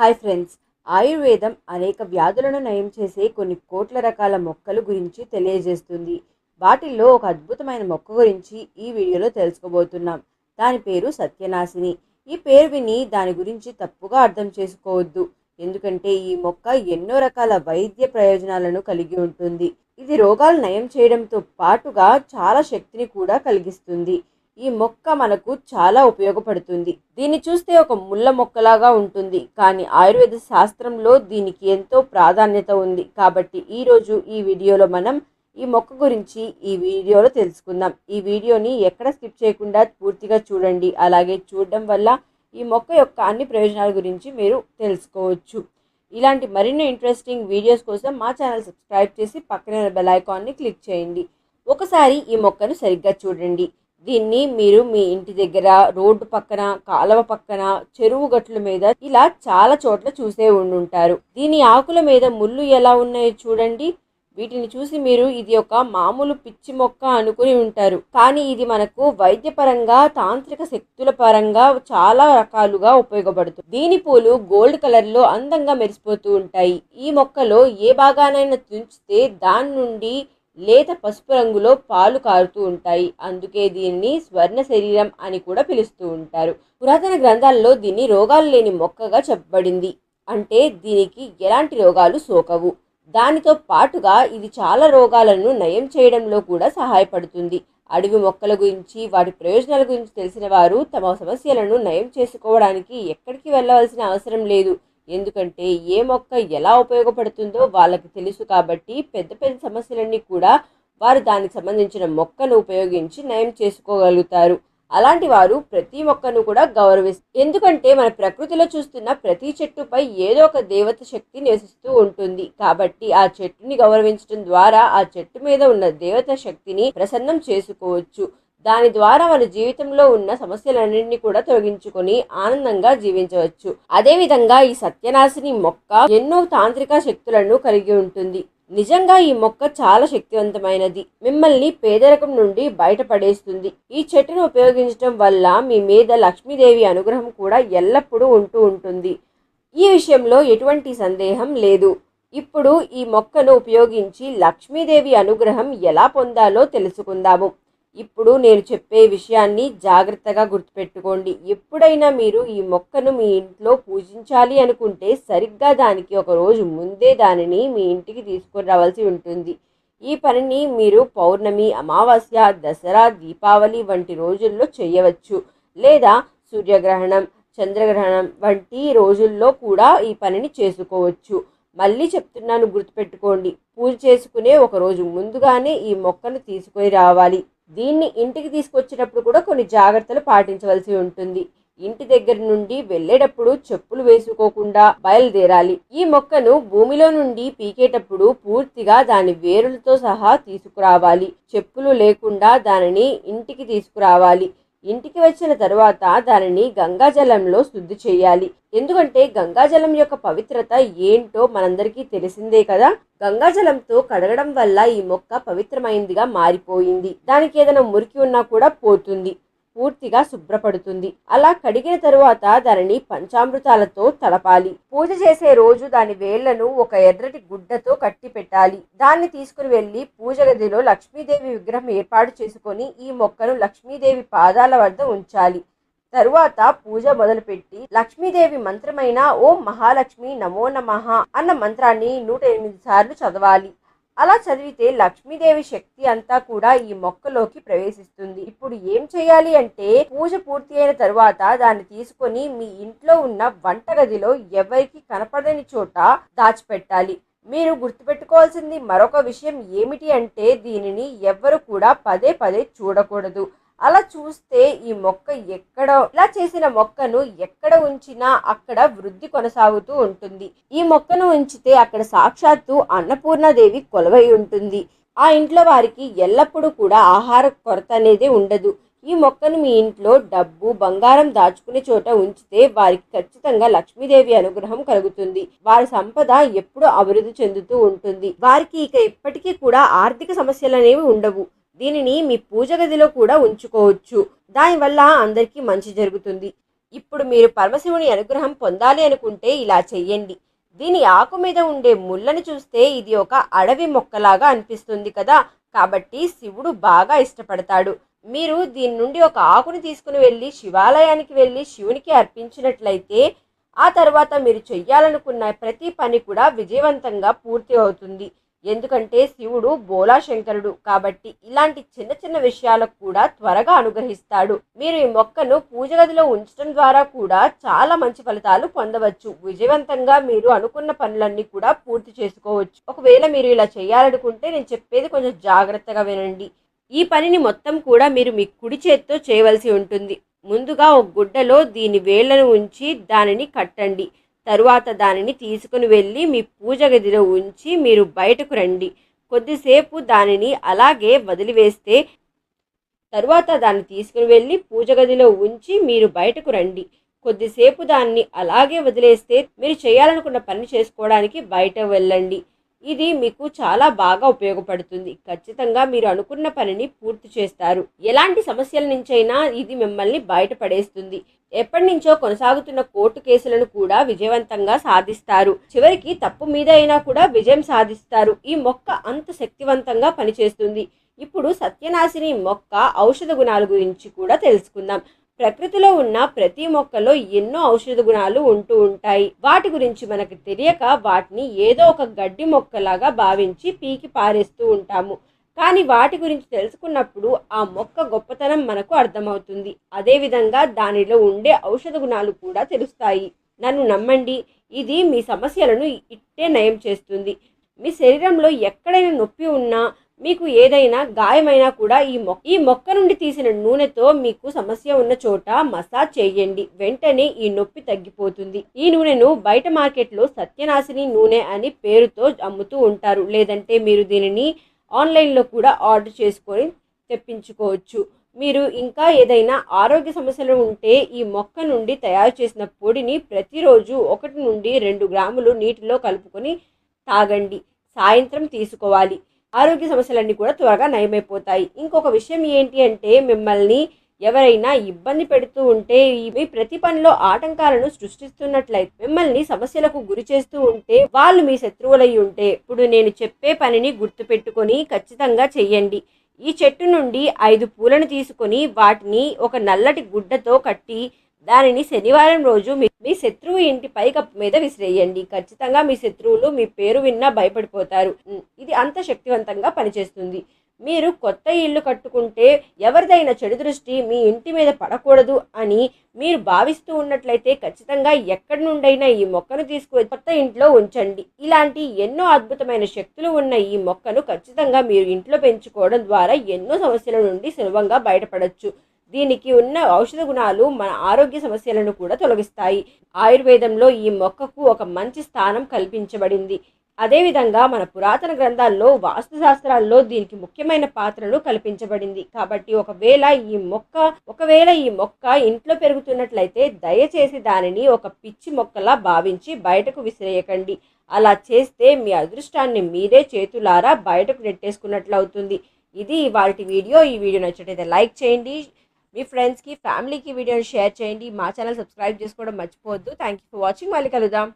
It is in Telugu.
Hi friends. ఆయుర్వేదం అనేక వ్యాధులను నయం చేసే కొన్ని కోట్ల రకాల మొక్కలు గురించి తెలియజేస్తుంది. వాటిల్లో ఒక అద్భుతమైన మొక్క గురించి ఈ వీడియోలో తెలుసుకోబోతున్నాం. దాని పేరు సత్యనాశిని. ఈ పేరు విని దాని గురించి తప్పుగా అర్థం చేసుకోవద్దు. ఎందుకంటే ఈ మొక్క ఎన్నో రకాల వైద్య ప్రయోజనాలను కలిగి ఉంటుంది. ఇది రోగాలు నయం చేయడంతో పాటుగా చాలా శక్తిని కూడా కలిగిస్తుంది. ఈ మొక్క మనకు చాలా ఉపయోగపడుతుంది. దీన్ని చూస్తే ఒక ముళ్ళ మొక్కలాగా ఉంటుంది. కానీ ఆయుర్వేద శాస్త్రంలో దీనికి ఎంతో ప్రాధాన్యత ఉంది. కాబట్టి ఈరోజు ఈ వీడియోలో మనం ఈ మొక్క గురించి ఈ వీడియోలో తెలుసుకుందాం. ఈ వీడియోని ఎక్కడ స్కిప్ చేయకుండా పూర్తిగా చూడండి. అలాగే చూడడం వల్ల ఈ మొక్క యొక్క అన్ని ప్రయోజనాల గురించి మీరు తెలుసుకోవచ్చు. ఇలాంటి మరిన్ని ఇంట్రెస్టింగ్ వీడియోస్ కోసం మా ఛానల్ సబ్స్క్రైబ్ చేసి పక్కన బెల్ ఐకాన్ని క్లిక్ చేయండి. ఒకసారి ఈ మొక్కను సరిగ్గా చూడండి. దీన్ని మీరు మీ ఇంటి దగ్గర రోడ్డు పక్కన కాలువ పక్కన చెరువు గట్ల మీద ఇలా చాలా చోట్ల చూసే ఉండుంటారు. దీని ఆకుల మీద ముళ్ళు ఎలా ఉన్నాయో చూడండి. వీటిని చూసి మీరు ఇది ఒక మామూలు పిచ్చి మొక్క అనుకుని ఉంటారు. కానీ ఇది మనకు వైద్యపరంగా తాంత్రిక శక్తుల పరంగా చాలా రకాలుగా ఉపయోగపడుతుంది. దీని పూలు గోల్డ్ కలర్లో అందంగా మెరిసిపోతూ ఉంటాయి. ఈ మొక్కలో ఏ భాగానైనా తుంచితే దాని నుండి లేత పసుపు రంగులో పాలు కారుతూ ఉంటాయి. అందుకే దీనిని స్వర్ణ శరీరం అని కూడా పిలుస్తూ ఉంటారు. పురాతన గ్రంథాల్లో దీన్ని రోగాలు లేని మొక్కగా చెప్పబడింది. అంటే దీనికి ఎలాంటి రోగాలు సోకవు. దానితో పాటుగా ఇది చాలా రోగాలను నయం చేయడంలో కూడా సహాయపడుతుంది. అడవి మొక్కల గురించి వాటి ప్రయోజనాల గురించి తెలిసిన వారు తమ సమస్యలను నయం చేసుకోవడానికి ఎక్కడికి వెళ్ళవలసిన అవసరం లేదు. ఎందుకంటే ఏ మొక్క ఎలా ఉపయోగపడుతుందో వాళ్ళకి తెలుసు కాబట్టి పెద్ద పెద్ద సమస్యలన్నీ కూడా వారు దానికి సంబంధించిన మొక్కను ఉపయోగించి నయం చేసుకోగలుగుతారు. అలాంటి వారు ప్రతి మొక్కను కూడా గౌరవిస్తారు ఎందుకంటే మన ప్రకృతిలో చూస్తున్న ప్రతి చెట్టుపై ఏదో ఒక దేవత శక్తి నివసిస్తూ ఉంటుంది. కాబట్టి ఆ చెట్టుని గౌరవించడం ద్వారా ఆ చెట్టు మీద ఉన్న దేవత శక్తిని ప్రసన్నం చేసుకోవచ్చు. దాని ద్వారా మన జీవితంలో ఉన్న సమస్యలన్నింటినీ కూడా తొలగించుకొని ఆనందంగా జీవించవచ్చు. అదేవిధంగా ఈ సత్యనాశిని మొక్క ఎన్నో తాంత్రిక శక్తులను కలిగి ఉంటుంది. నిజంగా ఈ మొక్క చాలా శక్తివంతమైనది. మిమ్మల్ని పేదరికం నుండి బయటపడేస్తుంది. ఈ చెట్టును ఉపయోగించడం వల్ల మీ మీద లక్ష్మీదేవి అనుగ్రహం కూడా ఎల్లప్పుడూ ఉంటూ ఉంటుంది. ఈ విషయంలో ఎటువంటి సందేహం లేదు. ఇప్పుడు ఈ మొక్కను ఉపయోగించి లక్ష్మీదేవి అనుగ్రహం ఎలా పొందాలో తెలుసుకుందాము. ఇప్పుడు నేను చెప్పే విషయాన్ని జాగ్రత్తగా గుర్తుపెట్టుకోండి. ఎప్పుడైనా మీరు ఈ మొక్కను మీ ఇంట్లో పూజించాలి అనుకుంటే సరిగ్గా దానికి ఒక రోజు ముందే దానిని మీ ఇంటికి తీసుకుని రావాల్సి ఉంటుంది. ఈ పనిని మీరు పౌర్ణమి అమావాస్య దసరా దీపావళి వంటి రోజుల్లో చేయవచ్చు. లేదా సూర్యగ్రహణం చంద్రగ్రహణం వంటి రోజుల్లో కూడా ఈ పనిని చేసుకోవచ్చు. మళ్ళీ చెప్తున్నాను గుర్తుపెట్టుకోండి. పూజ చేసుకునే ఒక రోజు ముందుగానే ఈ మొక్కను తీసుకొని రావాలి. దీన్ని ఇంటికి తీసుకొచ్చేటప్పుడు కూడా కొన్ని జాగ్రత్తలు పాటించవలసి ఉంటుంది. ఇంటి దగ్గర నుండి వెళ్ళేటప్పుడు చెప్పులు వేసుకోకుండా బయలుదేరాలి. ఈ మొక్కను భూమిలో నుండి పీకేటప్పుడు పూర్తిగా దాని వేరులతో సహా తీసుకురావాలి. చెప్పులు లేకుండా దానిని ఇంటికి తీసుకురావాలి. ఇంటికి వచ్చిన తరువాత దానిని గంగాజలంలో శుద్ధి చేయాలి. ఎందుకంటే గంగాజలం యొక్క పవిత్రత ఏంటో మనందరికీ తెలిసిందే కదా. గంగాజలంతో కడగడం వల్ల ఈ మొక్క పవిత్రమైందిగా మారిపోయింది. దానికి ఏదైనా మురికి ఉన్నా కూడా పోతుంది. పూర్తిగా శుభ్రపడుతుంది. అలా కడిగిన తరువాత దానిని పంచామృతాలతో తడపాలి. పూజ చేసే రోజు దాని వేళ్ళను ఒక ఎర్రటి గుడ్డతో కట్టి పెట్టాలి. దాన్ని తీసుకుని వెళ్ళి పూజ గదిలో లక్ష్మీదేవి విగ్రహం ఏర్పాటు చేసుకొని ఈ మొక్కను లక్ష్మీదేవి పాదాల వద్ద ఉంచాలి. తరువాత పూజ మొదలుపెట్టి లక్ష్మీదేవి మంత్రమైన ఓం మహాలక్ష్మి నమో నమః అన్న మంత్రాన్ని నూట ఎనిమిది సార్లు చదవాలి. అలా చదివితే లక్ష్మీదేవి శక్తి అంతా కూడా ఈ మొక్కలోకి ప్రవేశిస్తుంది. ఇప్పుడు ఏం చేయాలి అంటే పూజ పూర్తి అయిన తరువాత దాన్ని తీసుకొని మీ ఇంట్లో ఉన్న వంటగదిలో ఎవరికి కనపడని చోట దాచిపెట్టాలి. మీరు గుర్తుపెట్టుకోవాల్సింది మరొక విషయం ఏమిటి అంటే దీనిని ఎవ్వరు కూడా పదే పదే చూడకూడదు. అలా చూస్తే ఈ మొక్క ఎక్కడ ఇలా చేసిన మొక్కను ఎక్కడ ఉంచినా అక్కడ వృద్ధి కొనసాగుతూ ఉంటుంది. ఈ మొక్కను ఉంచితే అక్కడ సాక్షాత్తు అన్నపూర్ణాదేవి కొలవై ఉంటుంది. ఆ ఇంట్లో వారికి ఎల్లప్పుడూ కూడా ఆహార కొరత అనేది ఉండదు. ఈ మొక్కను మీ ఇంట్లో డబ్బు బంగారం దాచుకునే చోట ఉంచితే వారికి ఖచ్చితంగా లక్ష్మీదేవి అనుగ్రహం కలుగుతుంది. వారి సంపద ఎప్పుడూ అభివృద్ధి చెందుతూ ఉంటుంది. వారికి ఇక ఇప్పటికీ కూడా ఆర్థిక సమస్యలు అనేవి ఉండవు. దీనిని మీ పూజ గదిలో కూడా ఉంచుకోవచ్చు. దానివల్ల అందరికీ మంచి జరుగుతుంది. ఇప్పుడు మీరు పరమశివుని అనుగ్రహం పొందాలి అనుకుంటే ఇలా చెయ్యండి. దీని ఆకు మీద ఉండే ముళ్ళని చూస్తే ఇది ఒక అడవి మొక్కలాగా అనిపిస్తుంది కదా. కాబట్టి శివుడు బాగా ఇష్టపడతాడు. మీరు దీని నుండి ఒక ఆకుని తీసుకుని వెళ్ళి శివాలయానికి వెళ్ళి శివునికి అర్పించినట్లయితే ఆ తర్వాత మీరు చెయ్యాలనుకున్న ప్రతి పని కూడా విజయవంతంగా పూర్తి అవుతుంది. ఎందుకంటే శివుడు బోలా శంకరుడు కాబట్టి ఇలాంటి చిన్న చిన్న విషయాలకు కూడా త్వరగా అనుగ్రహిస్తాడు. మీరు ఈ మొక్కను పూజ గదిలో ఉంచడం ద్వారా కూడా చాలా మంచి ఫలితాలు పొందవచ్చు. విజయవంతంగా మీరు అనుకున్న పనులన్నీ కూడా పూర్తి చేసుకోవచ్చు. ఒకవేళ మీరు ఇలా చేయాలనుకుంటే నేను చెప్పేది కొంచెం జాగ్రత్తగా వినండి. ఈ పనిని మొత్తం కూడా మీరు మీ కుడి చేత్తో చేయవలసి ఉంటుంది. ముందుగా ఒక గుడ్డలో దీని వేళ్ళను ఉంచి దానిని కట్టండి. తరువాత దానిని తీసుకుని వెళ్ళి మీ పూజ గదిలో ఉంచి మీరు బయటకు రండి. కొద్దిసేపు దానిని అలాగే వదిలివేస్తే తరువాత దాన్ని తీసుకుని వెళ్ళి పూజ గదిలో ఉంచి మీరు బయటకు రండి. కొద్దిసేపు దాన్ని అలాగే వదిలేస్తే మీరు చేయాలనుకున్న పని చేసుకోవడానికి బయట వెళ్ళండి. ఇది మీకు చాలా బాగా ఉపయోగపడుతుంది. ఖచ్చితంగా మీరు అనుకున్న పనిని పూర్తి చేస్తారు. ఎలాంటి సమస్యల నుంచైనా ఇది మిమ్మల్ని బయటపడేస్తుంది ఎప్పటి నుంచో కొనసాగుతున్న కోర్టు కేసులను కూడా విజయవంతంగా సాధిస్తారు. చివరికి తప్పు మీద అయినా కూడా విజయం సాధిస్తారు. ఈ మొక్క అంత శక్తివంతంగా పనిచేస్తుంది. ఇప్పుడు సత్యనాశిని మొక్క ఔషధ గుణాల గురించి కూడా తెలుసుకుందాం. ప్రకృతిలో ఉన్న ప్రతి మొక్కలో ఎన్నో ఔషధ గుణాలు ఉంటూ ఉంటాయి. వాటి గురించి మనకు తెలియక వాటిని ఏదో ఒక గడ్డి మొక్కలాగా భావించి పీకి పారేస్తూ ఉంటాము. కానీ వాటి గురించి తెలుసుకున్నప్పుడు ఆ మొక్క గొప్పతనం మనకు అర్థమవుతుంది. అదేవిధంగా దానిలో ఉండే ఔషధ గుణాలు కూడా తెలుస్తాయి. నన్ను నమ్మండి. ఇది మీ సమస్యలను ఇట్టే నయం చేస్తుంది. మీ శరీరంలో ఎక్కడైనా నొప్పి ఉన్నా మీకు ఏదైనా గాయమైనా కూడా ఈ మొక్క ఈ మొక్క నుండి తీసిన నూనెతో మీకు సమస్య ఉన్న చోట మసాజ్ చేయండి. వెంటనే ఈ నొప్పి తగ్గిపోతుంది. ఈ నూనెను బయట మార్కెట్లో సత్యనాశిని నూనె అని పేరుతో అమ్ముతూ ఉంటారు. లేదంటే మీరు దీనిని ఆన్లైన్లో కూడా ఆర్డర్ చేసుకొని తెప్పించుకోవచ్చు. మీరు ఇంకా ఏదైనా ఆరోగ్య సమస్యలు ఉంటే ఈ మొక్క నుండి తయారు చేసిన పొడిని ప్రతిరోజు ఒకటి నుండి రెండు గ్రాములు నీటిలో కలుపుకొని తాగండి. సాయంత్రం తీసుకోవాలి. ఆరోగ్య సమస్యలన్నీ కూడా త్వరగా నయమైపోతాయి. ఇంకొక విషయం ఏంటి అంటే మిమ్మల్ని ఎవరైనా ఇబ్బంది పెడుతూ ఉంటే మీ ప్రతి పనిలో ఆటంకాలను సృష్టిస్తున్నట్లయితే మిమ్మల్ని సమస్యలకు గురి చేస్తూ ఉంటే వాళ్ళు మీ శత్రువులై ఉంటే ఇప్పుడు నేను చెప్పే పనిని గుర్తుపెట్టుకొని ఖచ్చితంగా చెయ్యండి. ఈ చెట్టు నుండి ఐదు పూలను తీసుకొని వాటిని ఒక నల్లటి గుడ్డతో కట్టి దానిని శనివారం రోజు మీ మీ శత్రువు ఇంటి పైకప్పు మీద విసిరేయండి. ఖచ్చితంగా మీ శత్రువులు మీ పేరు విన్నా భయపడిపోతారు. ఇది అంత శక్తివంతంగా పనిచేస్తుంది. మీరు కొత్త ఇల్లు కట్టుకుంటే ఎవరిదైనా చెడు దృష్టి మీ ఇంటి మీద పడకూడదు అని మీరు భావిస్తూ ఉన్నట్లయితే ఖచ్చితంగా ఎక్కడి నుండైనా ఈ మొక్కను తీసుకువచ్చి కొత్త ఇంట్లో ఉంచండి. ఇలాంటి ఎన్నో అద్భుతమైన శక్తులు ఉన్న ఈ మొక్కను ఖచ్చితంగా మీరు ఇంట్లో పెంచుకోవడం ద్వారా ఎన్నో సమస్యల నుండి సులభంగా బయటపడవచ్చు దీనికి ఉన్న ఔషధ గుణాలు మన ఆరోగ్య సమస్యలను కూడా తొలగిస్తాయి. ఆయుర్వేదంలో ఈ మొక్కకు ఒక మంచి స్థానం కల్పించబడింది. అదేవిధంగా మన పురాతన గ్రంథాల్లో వాస్తుశాస్త్రాల్లో దీనికి ముఖ్యమైన పాత్రను కల్పించబడింది. కాబట్టి ఒకవేళ ఈ మొక్క ఒకవేళ ఈ మొక్క ఇంట్లో పెరుగుతున్నట్లయితే దయచేసి దానిని ఒక పిచ్చి మొక్కలా భావించి బయటకు విసిరేయకండి. అలా చేస్తే మీ అదృష్టాన్ని మీరే చేతులారా బయటకు నెట్టేసుకున్నట్లు అవుతుంది. ఇది వాటి వీడియో. ఈ వీడియో నచ్చినట్లయితే లైక్ చేయండి. మీ ఫ్రెండ్స్కి ఫ్యామిలీకి వీడియోని షేర్ చేయండి. మా ఛానల్ సబ్స్క్రైబ్ చేసుకోవడం మర్చిపోవద్దు. Thank you for watching. మళ్ళీ కలుద్దాం.